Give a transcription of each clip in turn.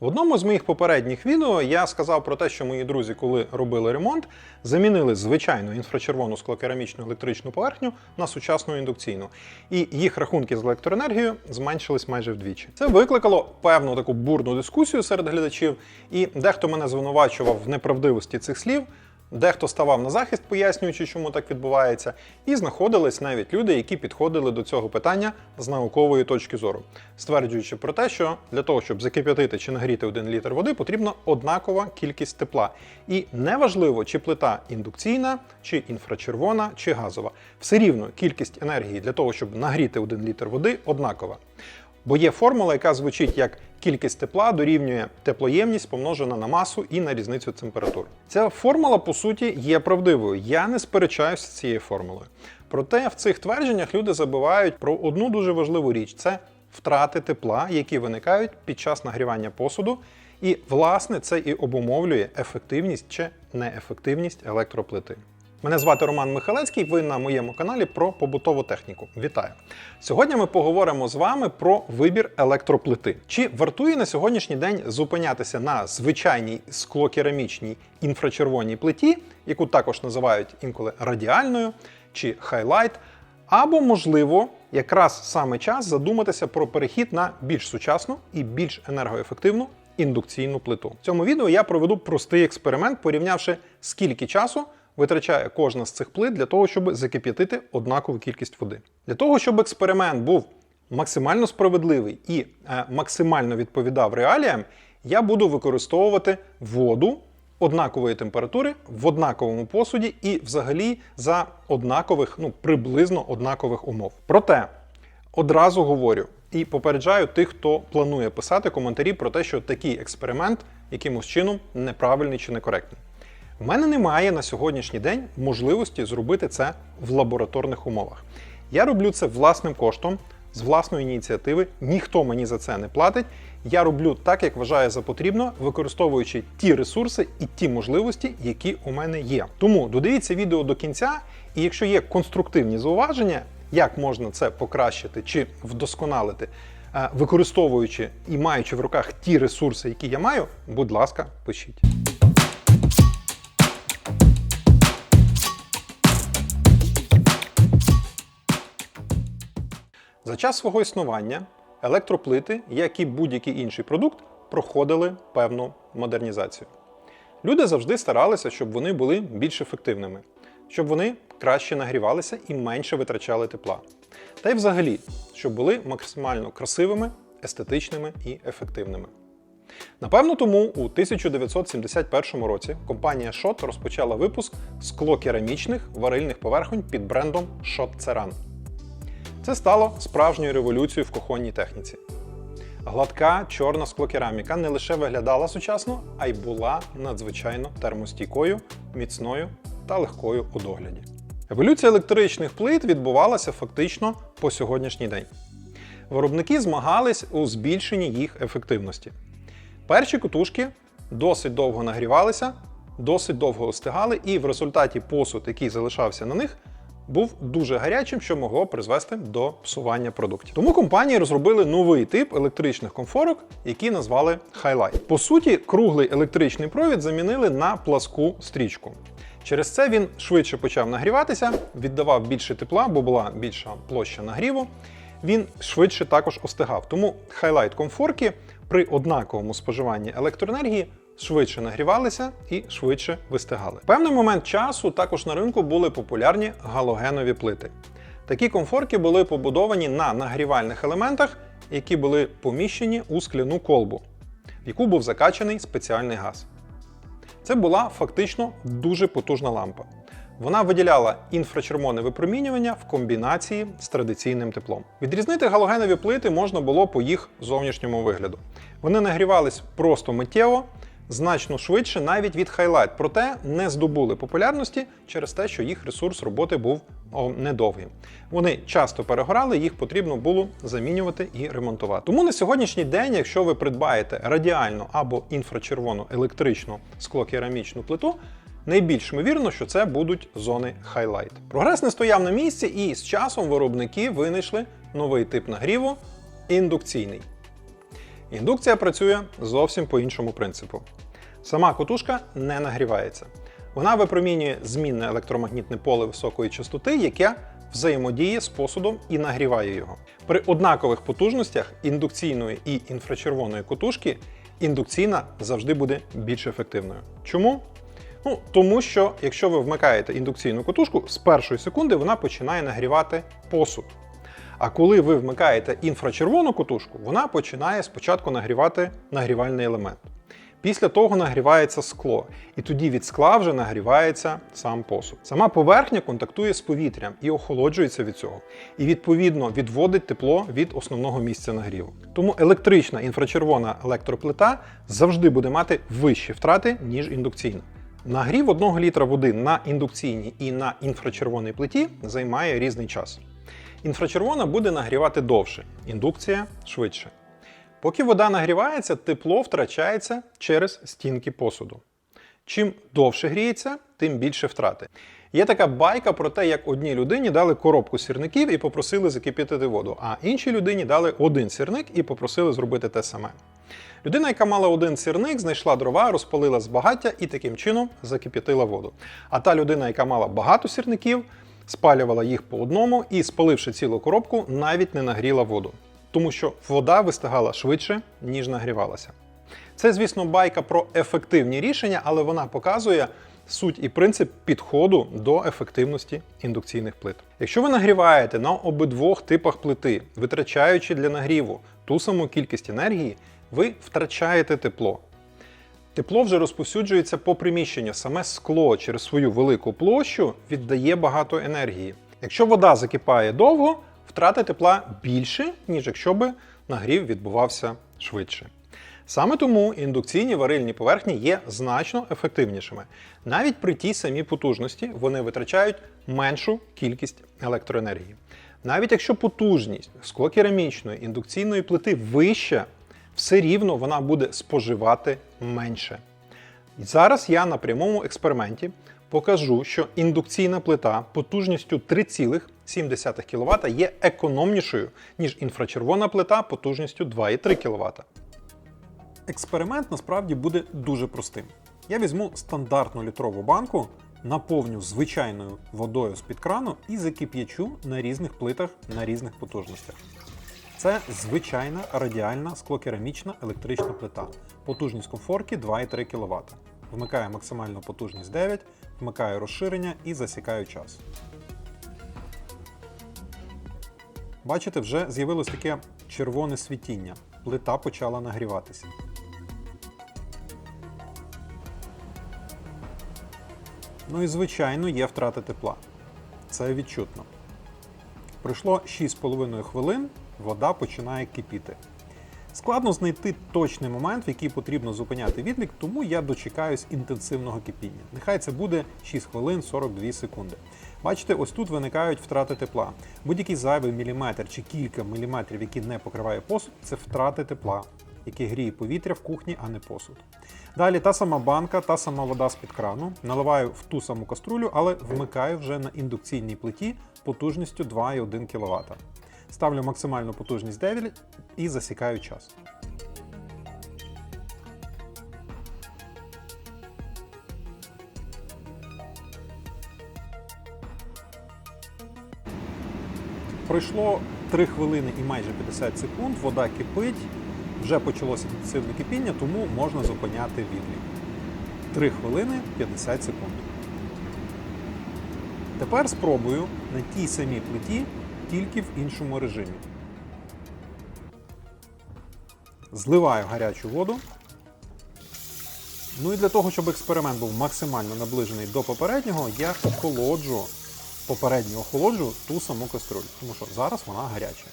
В одному з моїх попередніх відео я сказав про те, що мої друзі, коли робили ремонт, замінили звичайну інфрачервону склокерамічну електричну поверхню на сучасну індукційну, і їх рахунки з електроенергією зменшились майже вдвічі. Це викликало певну таку бурну дискусію серед глядачів, і дехто мене звинувачував в неправдивості цих слів. Дехто ставав на захист, пояснюючи, чому так відбувається, і знаходились навіть люди, які підходили до цього питання з наукової точки зору, стверджуючи про те, що для того, щоб закип'ятити чи нагріти один літр води, потрібна однакова кількість тепла. І неважливо, чи плита індукційна, чи інфрачервона, чи газова. Все рівно кількість енергії для того, щоб нагріти один літр води, однакова. Бо є формула, яка звучить як кількість тепла дорівнює теплоємність помножена на масу і на різницю температур. Ця формула, по суті, є правдивою. Я не сперечаюся з цією формулою. Проте в цих твердженнях люди забувають про одну дуже важливу річ: це втрати тепла, які виникають під час нагрівання посуду. І, власне, це і обумовлює ефективність чи неефективність електроплити. Мене звати Роман Михалецький, ви на моєму каналі про побутову техніку. Вітаю! Сьогодні ми поговоримо з вами про вибір електроплити. Чи вартує на сьогоднішній день зупинятися на звичайній склокерамічній інфрачервоній плиті, яку також називають інколи радіальною чи хайлайт, або, можливо, якраз саме час задуматися про перехід на більш сучасну і більш енергоефективну індукційну плиту. В цьому відео я проведу простий експеримент, порівнявши скільки часу витрачає кожна з цих плит для того, щоб закип'ятити однакову кількість води. Для того, щоб експеримент був максимально справедливий і е, максимально відповідав реаліям, я буду використовувати воду однакової температури в однаковому посуді і взагалі за однакових, ну приблизно однакових умов. Проте одразу говорю і попереджаю тих, хто планує писати коментарі про те, що такий експеримент якимось чином неправильний чи некоректний. У мене немає на сьогоднішній день можливості зробити це в лабораторних умовах. Я роблю це власним коштом, з власної ініціативи, ніхто мені за це не платить. Я роблю так, як вважаю за потрібно, використовуючи ті ресурси і ті можливості, які у мене є. Тому додивіться відео до кінця, і якщо є конструктивні зауваження, як можна це покращити чи вдосконалити, е, використовуючи і маючи в руках ті ресурси, які я маю, будь ласка, пишіть. За час свого існування електроплити, як і будь-який інший продукт, проходили певну модернізацію. Люди завжди старалися, щоб вони були більш ефективними, щоб вони краще нагрівалися і менше витрачали тепла. Та й взагалі, щоб були максимально красивими, естетичними і ефективними. Напевно, тому у 1971 році компанія Schott розпочала випуск склокерамічних варильних поверхонь під брендом Schott Ceran. Це стало справжньою революцією в кухонній техніці. Гладка чорна склокераміка не лише виглядала сучасно, а й була надзвичайно термостійкою, міцною та легкою у догляді. Еволюція електричних плит відбувалася фактично по сьогоднішній день. Виробники змагались у збільшенні їх ефективності. Перші кутушки досить довго нагрівалися, досить довго остигали, і в результаті посуд, який залишався на них, був дуже гарячим, що могло призвести до псування продуктів. Тому компанії розробили новий тип електричних комфорок, які назвали Highlight. По суті, круглий електричний провід замінили на пласку стрічку. Через це він швидше почав нагріватися, віддавав більше тепла, бо була більша площа нагріву. Він швидше також остигав. Тому Highlight комфорки при однаковому споживанні електроенергії швидше нагрівалися і швидше вистигали. Певний момент часу також на ринку були популярні галогенові плити. Такі комфорки були побудовані на нагрівальних елементах, які були поміщені у скляну колбу, в яку був закачаний спеціальний газ. Це була фактично дуже потужна лампа. Вона виділяла інфрачервоне випромінювання в комбінації з традиційним теплом. Відрізнити галогенові плити можна було по їх зовнішньому вигляду. Вони нагрівались просто миттєво, значно швидше навіть від Highlight, проте не здобули популярності через те, що їх ресурс роботи був недовгим. Вони часто перегорали, їх потрібно було замінювати і ремонтувати. Тому на сьогоднішній день, якщо ви придбаєте радіальну або інфрачервону електричну склокерамічну плиту, Найбільш ймовірно, що це будуть зони Highlight. Прогрес не стояв на місці, і з часом виробники винайшли новий тип нагріву індукційний. Індукція працює зовсім по іншому принципу. Сама котушка не нагрівається. Вона випромінює змінне електромагнітне поле високої частоти, яке взаємодіє з посудом і нагріває його. При однакових потужностях індукційної і інфрачервоної котушки індукційна завжди буде більш ефективною. Чому? Ну, тому що якщо ви вмикаєте індукційну котушку, з першої секунди вона починає нагрівати посуд. А коли ви вмикаєте інфрачервону котушку, вона починає спочатку нагрівати нагрівальний елемент. Після того нагрівається скло, і тоді від скла вже нагрівається сам посуд. Сама поверхня контактує з повітрям і охолоджується від цього, і відповідно відводить тепло від основного місця нагріву. Тому електрична інфрачервона електроплита завжди буде мати вищі втрати, ніж індукційна. Нагрів 1 літра води на індукційній і на інфрачервоній плиті займає різний час. Інфрачервона буде нагрівати довше, індукція швидше. Поки вода нагрівається, тепло втрачається через стінки посуду. Чим довше гріється, тим більше втрати. Є така байка про те, як одній людині дали коробку сірників і попросили закип'ятити воду, а іншій людині дали один сірник і попросили зробити те саме. Людина, яка мала один сірник, знайшла дрова, розпалила з багаття і таким чином закип'ятила воду. А та людина, яка мала багато сірників, спалювала їх по одному і, спаливши цілу коробку, навіть не нагріла воду. Тому що вода вистигала швидше, ніж нагрівалася. Це, звісно, байка про ефективні рішення, але вона показує суть і принцип підходу до ефективності індукційних плит. Якщо ви нагріваєте на обидвох типах плити, витрачаючи для нагріву ту саму кількість енергії, ви втрачаєте тепло. Тепло вже розповсюджується по приміщенню. Саме скло через свою велику площу віддає багато енергії. Якщо вода закипає довго, втрати тепла більше, ніж якщо би нагрів відбувався швидше. Саме тому індукційні варильні поверхні є значно ефективнішими. Навіть при тій самій потужності вони витрачають меншу кількість електроенергії. Навіть якщо потужність склокерамічної індукційної плити вища, все рівно вона буде споживати менше. Зараз я на прямому експерименті покажу, що індукційна плита потужністю 3,7 кВт є економнішою, ніж інфрачервона плита потужністю 2,3 кВт. Експеримент насправді буде дуже простим. Я візьму стандартну літрову банку, наповню звичайною водою з-під крану і закип'ячу на різних плитах на різних потужностях. Це звичайна радіальна склокерамічна електрична плита. Потужність комфорки 2,3 кВт. Вмикаю максимальну потужність 9, вмикаю розширення і засікаю час. Бачите, вже з'явилось таке червоне світіння. Плита почала нагріватися. Ну і звичайно є втрата тепла. Це відчутно. Пройшло 6,5 хвилин, вода починає кипіти. Складно знайти точний момент, в який потрібно зупиняти відлік, тому я дочекаюсь інтенсивного кипіння. Нехай це буде 6 хвилин 42 секунди. Бачите, ось тут виникають втрати тепла. Будь-який зайвий міліметр чи кілька міліметрів, які не покриває посуд, це втрати тепла, які гріє повітря в кухні, а не посуд. Далі та сама банка, та сама вода з-під крану. Наливаю в ту саму каструлю, але вмикаю вже на індукційній плиті потужністю 2,1 кВт. Ставлю максимальну потужність 9 і засікаю час. Пройшло 3 хвилини і майже 50 секунд, вода кипить, вже почалося інтенсивне кипіння, тому можна зупиняти відлік. 3 хвилини 50 секунд. Тепер спробую на тій самій плиті, тільки в іншому режимі. Зливаю гарячу воду. Ну і для того, щоб експеримент був максимально наближений до попереднього, я охолоджу, попередньо охолоджу ту саму каструлю, тому що зараз вона гаряча.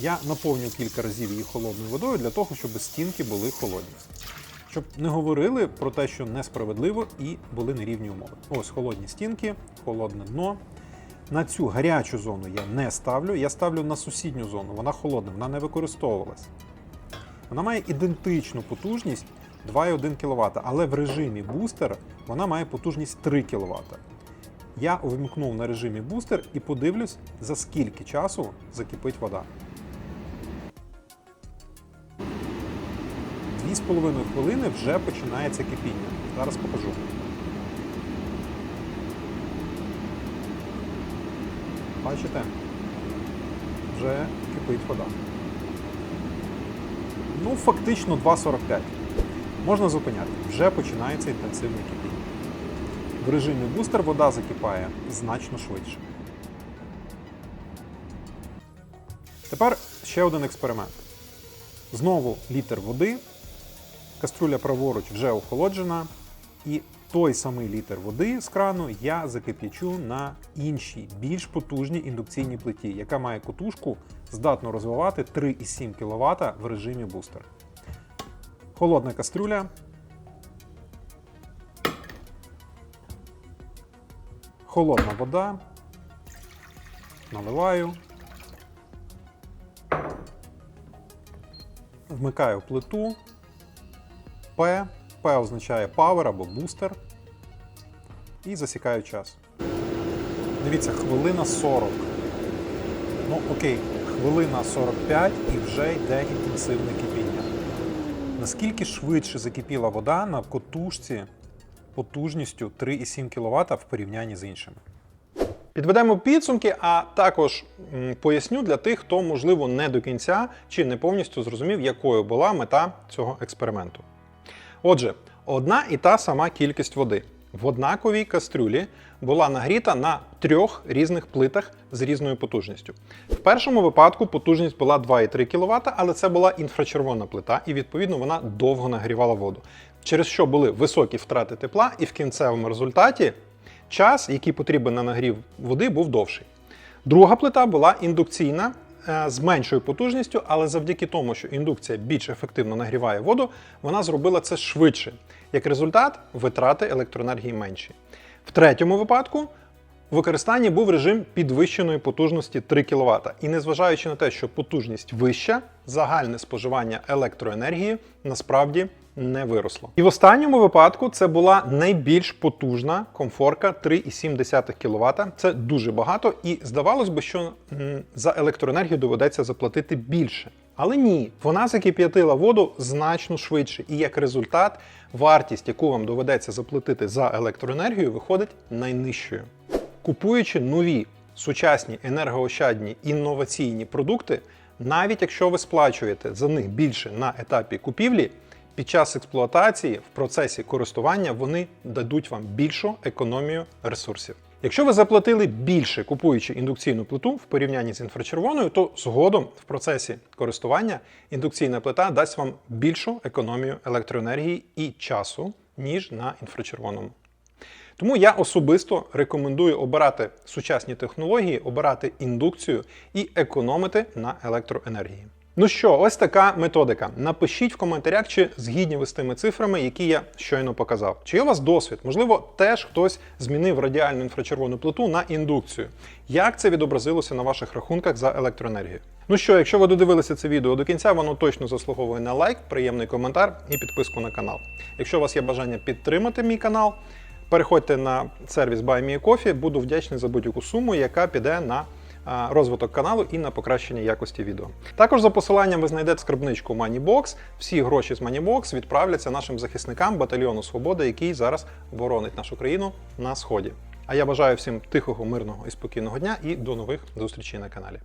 Я наповню кілька разів її холодною водою для того, щоб стінки були холодні. Щоб не говорили про те, що несправедливо і були нерівні умови. Ось холодні стінки, холодне дно. На цю гарячу зону я не ставлю, я ставлю на сусідню зону. Вона холодна, вона не використовувалась. Вона має ідентичну потужність 2,1 кВт, але в режимі бустер вона має потужність 3 кВт. Я увімкнув на режимі бустер і подивлюсь, за скільки часу закипить вода. 2,5 хвилини вже починається кипіння. Зараз покажу. Бачите? Вже кипить вода. Ну, фактично 2,45. Можна зупиняти. Вже починається інтенсивне кипіння. В режимі бустер вода закипає значно швидше. Тепер ще один експеримент. Знову літр води, каструля праворуч вже охолоджена, і той самий літр води з крану я закип'ячу на іншій, більш потужній індукційній плиті, яка має котушку, здатну розвивати 3,7 кВт в режимі бустер. Холодна кастрюля. Холодна вода. Наливаю. Вмикаю плиту. П. П означає Power або бустер. І засікаю час. Дивіться, хвилина 40. Ну, окей, хвилина 45 і вже йде інтенсивне кипіння. Наскільки швидше закипіла вода на котушці потужністю 3,7 кВт в порівнянні з іншими. Підведемо підсумки, а також поясню для тих, хто, можливо, не до кінця чи не повністю зрозумів, якою була мета цього експерименту. Отже, одна і та сама кількість води в однаковій кастрюлі була нагріта на трьох різних плитах з різною потужністю. В першому випадку потужність була 2,3 кВт, але це була інфрачервона плита, і відповідно вона довго нагрівала воду. Через що були високі втрати тепла, і в кінцевому результаті час, який потрібен на нагрів води, був довший. Друга плита була індукційна з меншою потужністю, але завдяки тому, що індукція більш ефективно нагріває воду, вона зробила це швидше. Як результат, витрати електроенергії менші. В третьому випадку в використанні був режим підвищеної потужності 3 кВт. І незважаючи на те, що потужність вища, загальне споживання електроенергії насправді не виросло. І в останньому випадку це була найбільш потужна комфорка 3,7 кВт. Це дуже багато, і здавалось би, що за електроенергію доведеться заплатити більше. Але ні, вона закип'ятила воду значно швидше, і як результат, вартість, яку вам доведеться заплатити за електроенергію, виходить найнижчою. Купуючи нові сучасні енергоощадні інноваційні продукти, навіть якщо ви сплачуєте за них більше на етапі купівлі, під час експлуатації в процесі користування вони дадуть вам більшу економію ресурсів. Якщо ви заплатили більше купуючи індукційну плиту в порівнянні з інфрачервоною, то згодом в процесі користування індукційна плита дасть вам більшу економію електроенергії і часу, ніж на інфрачервоному. Тому я особисто рекомендую обирати сучасні технології, обирати індукцію і економити на електроенергії. Ну що, ось така методика. Напишіть в коментарях, чи згідні ви з тими цифрами, які я щойно показав. Чи є у вас досвід? Можливо, теж хтось змінив радіальну інфрачервону плиту на індукцію. Як це відобразилося на ваших рахунках за електроенергію? Ну що, якщо ви додивилися це відео до кінця, воно точно заслуговує на лайк, приємний коментар і підписку на канал. Якщо у вас є бажання підтримати мій канал, переходьте на сервіс BuyMeACoffee, буду вдячний за будь-яку суму, яка піде на розвиток каналу і на покращення якості відео. Також за посиланням ви знайдете скарбничку MoneyBox. Всі гроші з MoneyBox відправляться нашим захисникам батальйону Свобода, який зараз боронить нашу країну на сході. А я бажаю всім тихого, мирного і спокійного дня і до нових зустрічей на каналі.